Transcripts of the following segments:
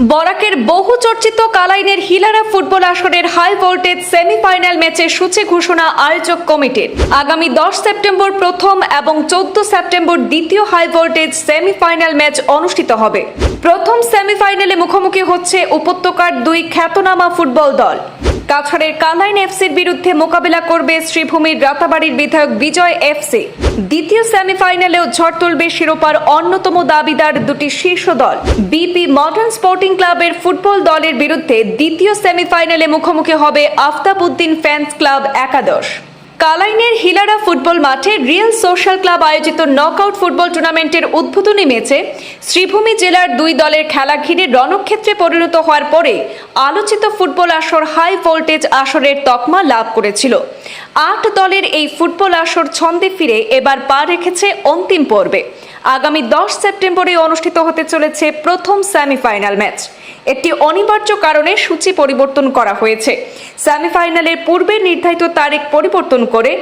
বরাকের বহু চর্চিত কালাইনের হিলারা ফুটবল আসরের হাই ভোল্টেজ সেমিফাইনাল ম্যাচের সূচি ঘোষণা আয়োজক কমিটির। আগামী দশ সেপ্টেম্বর প্রথম এবং চোদ্দ সেপ্টেম্বর দ্বিতীয় হাই ভোল্টেজ সেমিফাইনাল ম্যাচ অনুষ্ঠিত হবে। প্রথম সেমিফাইনালে মুখোমুখি হচ্ছে উপত্যকার দুই খ্যাতনামা ফুটবল দল। কাছাড়ের কালাইন এফসির বিরুদ্ধে মোকাবেলা করবে শ্রীভূমির রাতাবাড়ির বিধায়ক বিজয় এফসি। দ্বিতীয় সেমিফাইনালেও ঝড় তুলবে শিরোপার অন্যতম দাবিদার দুটি শীর্ষ দল। বিপি মডার্ন স্পোর্টিং ক্লাবের ফুটবল দলের বিরুদ্ধে দ্বিতীয় সেমিফাইনালে মুখোমুখি হবে আফতাব উদ্দিন ফ্যান্স ক্লাব একাদশ। কালাইনের হিলারা ফুটবল মাঠে রিয়েল সোশ্যাল ক্লাব আয়োজিত নকআউট ফুটবল টুর্নামেন্টের উদ্বোধনী ম্যাচে শ্রীভূমি জেলার দুই দলের খেলা ঘিরে রণক্ষেত্রে পরিণত হওয়ার পরে আলোচিত ফুটবল আসর হাই ভোল্টেজ আসরের তকমা লাভ করেছিল। আট দলের এই ফুটবল আসর ছন্দে ফিরে এবার পা রেখেছে অন্তিম পর্বে। আগামী দশ সেপ্টেম্বরে অনুষ্ঠিত হতে চলেছে প্রথম সেমিফাইনাল ম্যাচ। একটি অনিবার্য কারণে সূচি পরিবর্তন করা হয়েছে। সেমিফাইনালের পূর্বে নির্ধারিত তারিখ পরিবর্তন করে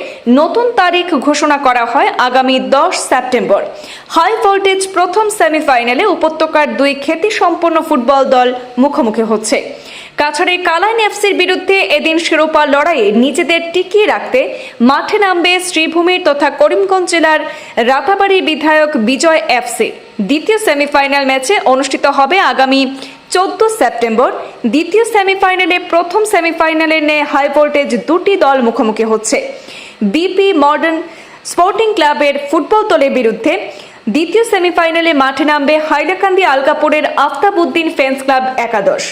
নতুন তারিখ ঘোষণা করা হয় আগামী দশ সেপ্টেম্বর। হাই ভোল্টেজ প্রথম সেমিফাইনালে উপত্যকার দুই খ্যাতিসম্পন্ন ফুটবল দল মুখোমুখি হচ্ছে। কাছাড়ের কালাইন এফসির বিরুদ্ধে এদিন শিরোপা লড়াইয়ে নিজেদের টিকিয়ে রাখতে মাঠে নামবে শ্রীভূমির তথা করিমগঞ্জ জেলার রাতাবাড়ি বিধায়ক বিজয় এফসি। দ্বিতীয় সেমিফাইনাল ম্যাচে অনুষ্ঠিত হবে আগামী চোদ্দ সেপ্টেম্বর দ্বিতীয় সেমিফাইনালে, প্রথম সেমিফাইনালে ন্যায় হাই ভোল্টেজ দুটি দল মুখোমুখি হচ্ছে। বিপি মডার্ন স্পোর্টিং ক্লাবের ফুটবল দলের বিরুদ্ধে দ্বিতীয় সেমিফাইনালে মাঠে নামবে হাইলাকান্দি আলকাপুরের আফতাবউদ্দিন ফেন্স ক্লাব একাদশ।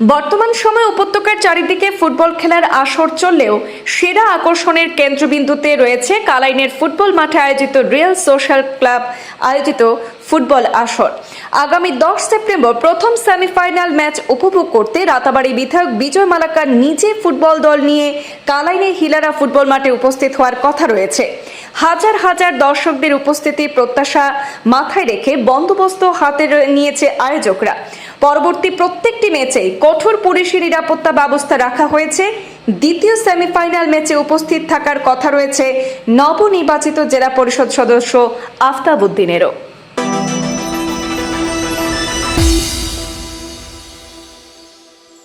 বর্তমান সময়ে উপত্যকার চারিদিকে ফুটবল খেলার আসর চললেও সেরা আকর্ষণের কেন্দ্রবিন্দুতে রয়েছে কালাইনের ফুটবল মাঠে আয়োজিত রিয়েল সোশ্যাল ক্লাব আয়োজিত ফুটবল আসর। আগামী দশ সেপ্টেম্বর প্রথম সেমিফাইনাল ম্যাচ উপভোগ করতে রাতাবাড়ি বিধায়ক বিজয় মালাকার নিজে ফুটবল দল নিয়ে কালাইনের হিলারা ফুটবল মাঠে উপস্থিত হওয়ার কথা রয়েছে। হাজার হাজার দর্শকদের উপস্থিতি প্রত্যাশা মাথায় রেখে বন্দোবস্ত হাতে নিয়েছে আয়োজকরা। পরবর্তী প্রত্যেকটি ম্যাচেই কঠোর পুলিশি নিরাপত্তা ব্যবস্থা রাখা হয়েছে। দ্বিতীয় সেমিফাইনাল ম্যাচে উপস্থিত থাকার কথা রয়েছে নবনির্বাচিত জেলা পরিষদ সদস্য আফতাবউদ্দিনেরও